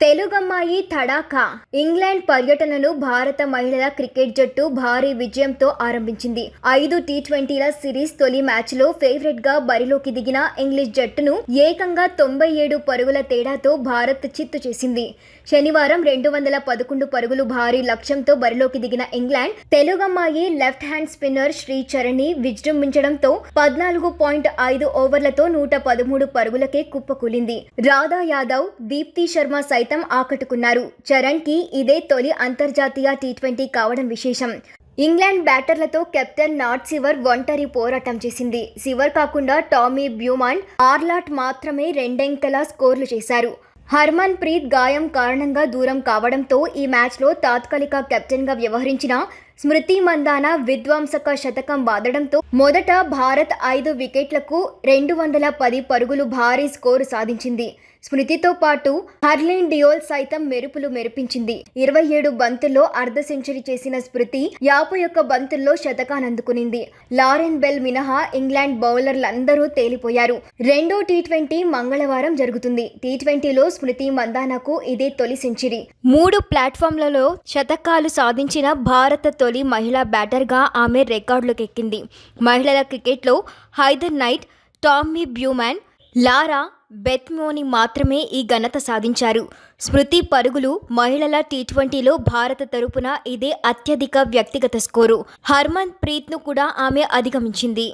తెలుగమ్మాయి తడాకా. England పర్యటనను భారత మహిళల క్రికెట్ జట్టు భారీ విజయంతో ఆరంభించింది. ఐదు టీ ట్వంటీల సిరీస్ తొలి మ్యాచ్లో ఫేవరెట్గా బరిలోకి దిగిన ఇంగ్లీష్ జట్టును ఏకంగా తొంభై ఏడు పరుగుల తేడాతో భారత్ చిత్తు చేసింది. శనివారం రెండు వందల పదకొండు పరుగులు భారీ లక్ష్యంతో బరిలోకి దిగిన England తెలుగమ్మాయి left hand spinner Sri Charani విజృంభించడంతో పద్నాలుగు పాయింట్ ఐదు ఓవర్లతో నూట పదమూడు పరుగులకే కుప్పకూలింది. రాధా యాదవ్ దీప్తి శర్మ సైతం ఆకట్టుకున్నారు. చరణ్కి ఇదే తొలి అంతర్జాతీయ టీ ట్వంటీ కావడం విశేషం. ఇంగ్లాండ్ బ్యాటర్లతో కెప్టెన్ నాట్ సివర్ ఒంటరి పోరాటం చేసింది. సివర్ కాకుండా టామీ బ్యూమాన్ ఆర్లాట్ మాత్రమే రెండెంకెల స్కోర్లు చేశారు. హర్మన్ ప్రీత్ గాయం కారణంగా దూరం కావడంతో ఈ మ్యాచ్లో తాత్కాలిక కెప్టెన్గా వ్యవహరించిన స్మృతి మందాన విధ్వంసక శతకం బాదడంతో మొదట భారత్ ఐదు వికెట్లకు రెండు వందల పది పరుగులు భారీ స్కోరు సాధించింది. స్మృతితో పాటు హర్లిన్ డియోల్ సైతం మెరుపులు మెరిపించింది. ఇరవై ఏడు బంతుల్లో అర్ధ సెంచరీ చేసిన స్మృతి యాభై ఒక్క బంతుల్లో శతకానందుకునింది లారెన్ బెల్ మినహా ఇంగ్లాండ్ బౌలర్లందరూ తేలిపోయారు. రెండో టీ ట్వంటీ మంగళవారం జరుగుతుంది. టీ ట్వంటీలో స్మృతి మందానకు ఇదే తొలి సెంచరీ. మూడు ప్లాట్ఫామ్లలో శతకాలు సాధించిన భారత తొలి మహిళా బ్యాటర్గా ఆమె రికార్డులకెక్కింది. మహిళల క్రికెట్లో Heather Knight Tammy Beaumont Laura Beth Mooney మాత్రమే ఈ ఘనత సాధించారు. స్మృతి పరుగులు మహిళల టీ ట్వంటీలో భారత తరపున ఇదే అత్యధిక వ్యక్తిగత స్కోరు. హర్మన్ ప్రీత్ను కూడా ఆమె అధిగమించింది.